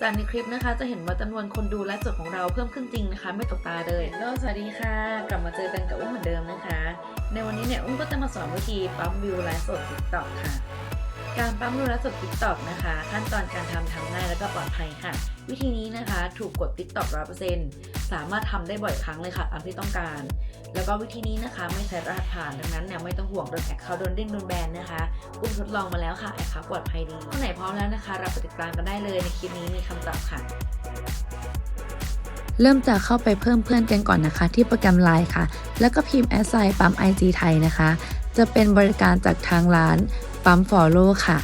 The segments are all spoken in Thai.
จากในคลิปนะคะจะเห็นว่าจำนวนคนดูและจดของเราเพิ่มขึ้นจริงนะคะ ไม่ตกตาเลยโลสวัสดีค่ะ กลับมาเจอกันกับอุ้มเหมือนเดิมนะคะ ในวันนี้เนี่ยอุ้มก็จะมาสอนวิธีปั๊มวิวไลฟ์สดติ๊กต็อกค่ะ การปั๊มวิวไลฟ์สด TikTok นะคะ ขั้นตอนการทำทำง่ายและก็ปลอดภัยค่ะ วิธีนี้นะคะถูกกด TikTok 100%สามารถทำได้บ่อยครั้งเลยค่ะตามที่ต้องการ แล้วก็วิธีนี้นะคะไม่ใช้รหัสผ่านดังนั้นเนี่ยไม่ต้องห่วงเรื่องแอคเคาท์โดนเด้งโดนแบนนะคะอุ้มทดลองมาแล้วค่ะแอคเคาท์ปลอดภัยดีคนไหนพร้อมแล้วนะคะราไปติดตามกันได้เลยในคลิปนี้มีคำตอบค่ะ เริ่มจากเข้าไปเพิ่มเพื่อนกันก่อนนะคะ ที่โปรแกรม Line ค่ะ แล้วก็พิมพ์แอดไซน์ปั๊ม IG ไทยนะคะ จะเป็นบริการจากทางร้าน ปั๊ม Follow ค่ะ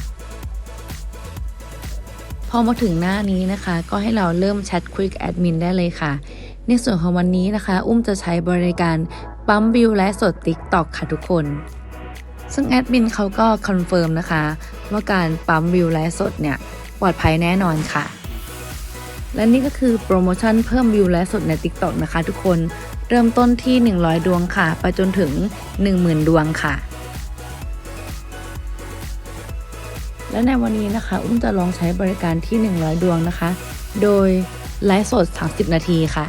พอมาถึงหน้านี้นะคะ ก็ให้เราเริ่มแชทคุยกับแอดมินได้เลยค่ะ ในส่วนของวันนี้นะคะ อุ้มจะใช้บริการปั๊มบิวและสด TikTok ค่ะทุกคน ซึ่งแอดมินเขาก็คอนเฟิร์มนะคะ ว่าการปั๊มวิวและสดเนี่ยปลอดภัยแน่นอนค่ะ และนี่ก็คือโปรโมชั่นเพิ่มวิวและสดใน TikTok นะคะทุกคนเริ่มต้นที่ 100 ดวงค่ะ ไปจนถึง 10,000 ดวงค่ะ และในวันนี้นะคะ อุ้มจะลองใช้บริการที่ 100 ดวงนะคะ โดยไลฟ์สด 30 นาทีค่ะ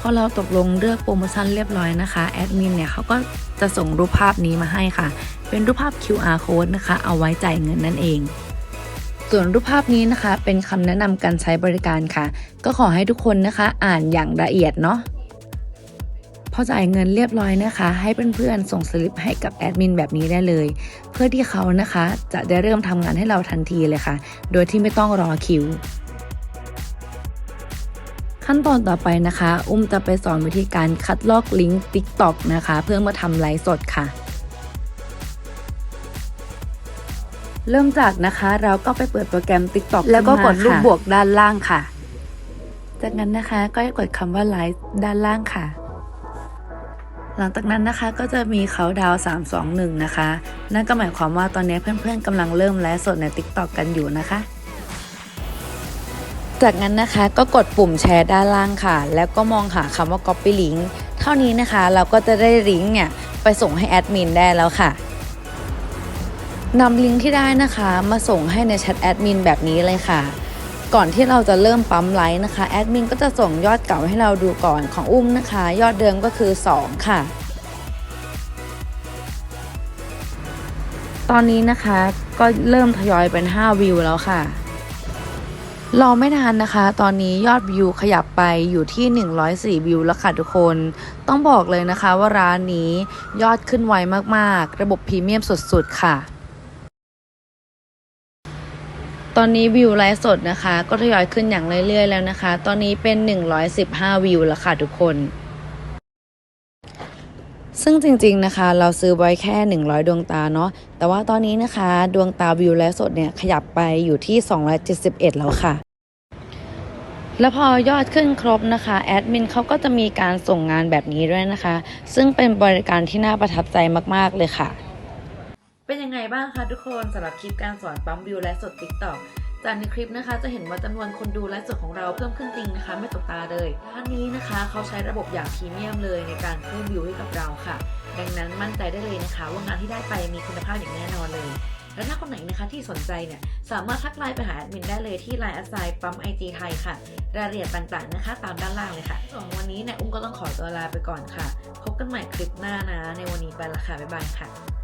พอเราตกลงเลือกโปรโมชั่นเรียบร้อยนะคะแอดมินเนี่ยเขาก็จะส่งรูปภาพนี้มาให้ค่ะ เป็นรูปภาพ QR code นะคะ เอาไว้จ่ายเงินนั่นเอง ส่วนรูปภาพนี้นะคะ เป็นคำแนะนำการใช้บริการค่ะ ก็ขอให้ทุกคนนะคะ อ่านอย่างละเอียดเนาะ อจ่ายเงินเรียบร้อยนะคะ ให้เพื่อนๆส่งสลิปให้กับแอดมินแบบนี้ได้เลย เพื่อที่เขานะคะจะได้เริ่มทำงานให้เราทันทีเลยค่ะ โดยที่ไม่ต้องรอคิวขั้นตอนต่อไปนะคะ อุ้มจะไปสอนวิธีการคัดลอกลิงก์ TikTok นะคะ เพื่อมาทำไลฟ์สดค่ะ เริ่มจากนะคะเราก็ไปเปิดโปรแกรม TikTok แล้วก็กดรูปบวกด้านล่างค่ะ จากนั้นนะคะก็ให้กดคำว่าไลฟ์ด้านล่างค่ะ หลังจากนั้นนะคะก็จะมีเขาดาว 3 2 1 นะคะ นั่นก็หมายความว่าตอนนี้เพื่อนๆกำลังเริ่มไลฟ์สดใน TikTok กันอยู่นะคะ จากนั้นนะคะก็กดปุ่มแชร์ด้านล่างค่ะ แล้วก็มองหาคำว่า copy link เท่านี้นะคะเราก็จะได้ลิงก์เนี่ยไปส่งให้แอดมินได้แล้วค่ะนำลิงก์ที่ได้นะคะ มาส่งให้ในแชทแอดมินแบบนี้เลยค่ะ ก่อนที่เราจะเริ่มปั๊มไลค์นะคะแอดมินก็จะส่งยอดเก่าให้เราดูก่อนของอุ้มนะคะ ยอดเดิมก็คือ 2 ค่ะ ตอนนี้นะคะก็เริ่มทยอยเป็น 5 วิวแล้วค่ะรอไม่นานนะคะ ตอนนี้ยอดวิวขยับไปอยู่ที่ 104 วิวแล้วค่ะทุกคน ต้องบอกเลยนะคะว่าร้านนี้ยอดขึ้นไวมากๆ ระบบพรีเมียมสุดๆ ค่ะ ตอนนี้วิวไลฟ์สดนะคะ ก็ทยอยขึ้นอย่างเรื่อยๆแล้วนะคะ ตอนนี้เป็น 115 วิวแล้วค่ะทุกคน ซึ่งจริงๆนะคะ เราซื้อไว้แค่ 100 ดวงตาเนาะแต่ว่าตอนนี้นะคะ ดวงตาวิวไลฟ์สดเนี่ยขยับไปอยู่ที่ 271 แล้วค่ะแล้วพอยอดขึ้นครบนะคะ แอดมินเขาก็จะมีการส่งงานแบบนี้ด้วยนะคะ ซึ่งเป็นบริการที่น่าประทับใจมาก ๆ เลยค่ะ เป็นยังไงบ้างคะทุกคนสำหรับคลิปการสอนปั๊มวิวและสด TikTok จากในคลิปนะคะจะเห็นว่าจำนวนคนดูและสดของเราเพิ่มขึ้นจริงนะคะ ไม่ตกตาเลยท่านนี้นะคะเขาใช้ระบบอย่างพรีเมียมเลยในการเพิ่มวิวให้กับเราค่ะ ดังนั้นมั่นใจได้เลยนะคะ ว่างานที่ได้ไปมีคุณภาพอย่างแน่นอนเลย และถ้าคนไหนนะคะที่สนใจเนี่ยสามารถทักไลน์ไปหาแอดมินได้เลยที่ไลน์แอดไซน์ปั๊มไอจีไทยค่ะรายละเอียดต่างๆนะคะ ตามด้านล่างเลยค่ะส่วนวันนี้เนี่ยอุ้มก็ต้องขอตัวลาไปก่อนค่ะ พบกันใหม่คลิปหน้านะในวันนี้ไปละค่ะบ๊ายบายค่ะ